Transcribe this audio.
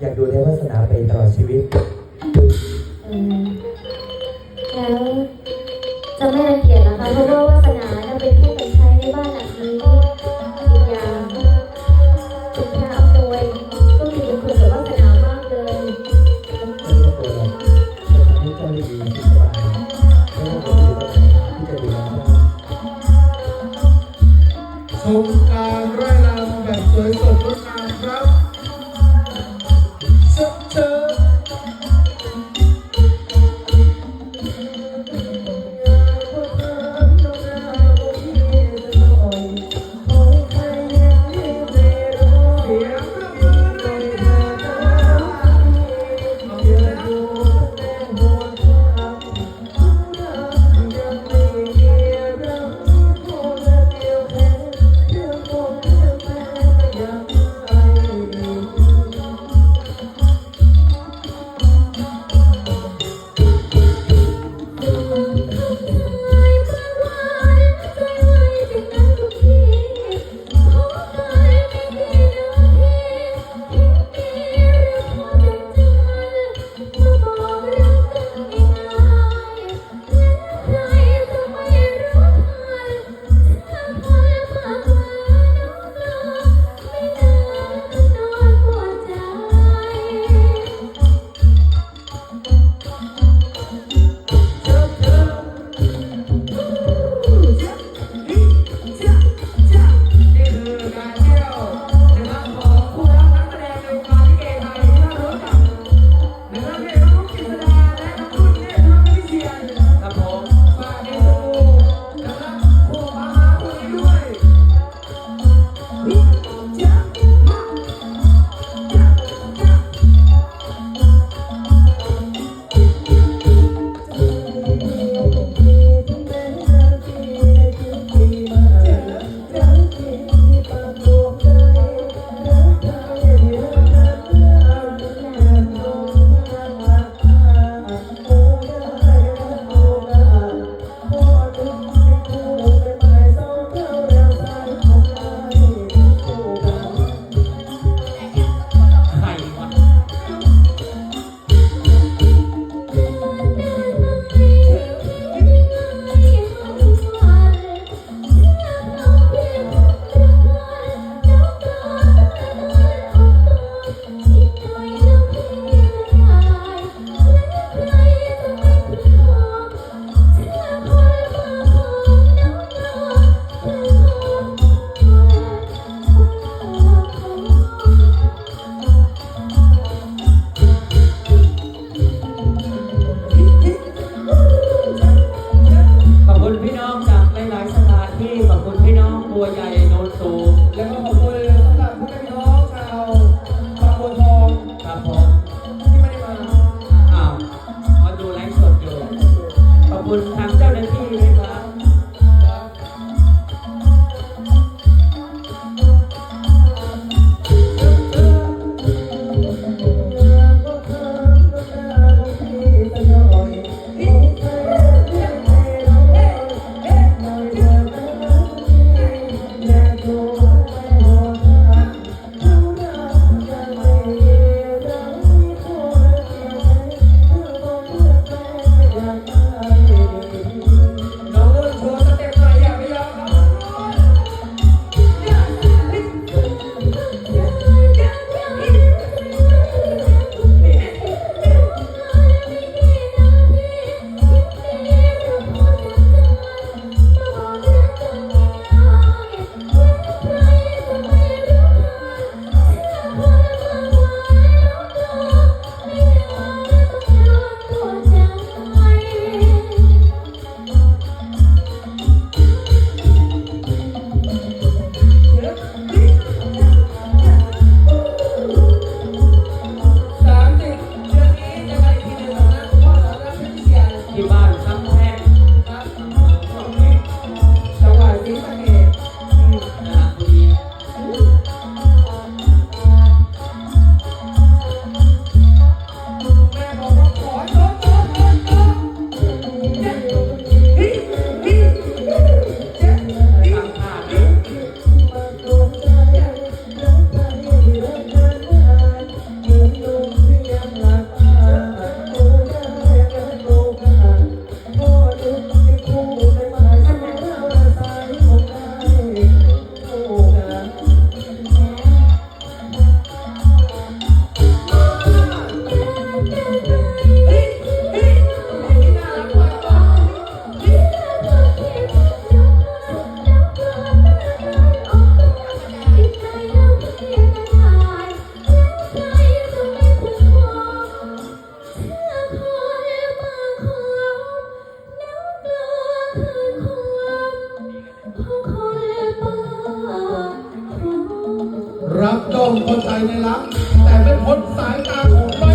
อยากดูแลวาสนาไปตลอดชีวิตแล้วจะไม่รังเกียจนะคะ เพราะว่าวาสนาจะเป็นผู้เป็นใช้ในบ้านหลังนี้ภรรยาคุณพาะอำนวยก็มีบุญคุณกับวาสนามากเลยสมการไร่ลำแบบสวยสดงด ที่บ้าน รับยองคนใจในรัก แต่ไม่พ้นสายตาของ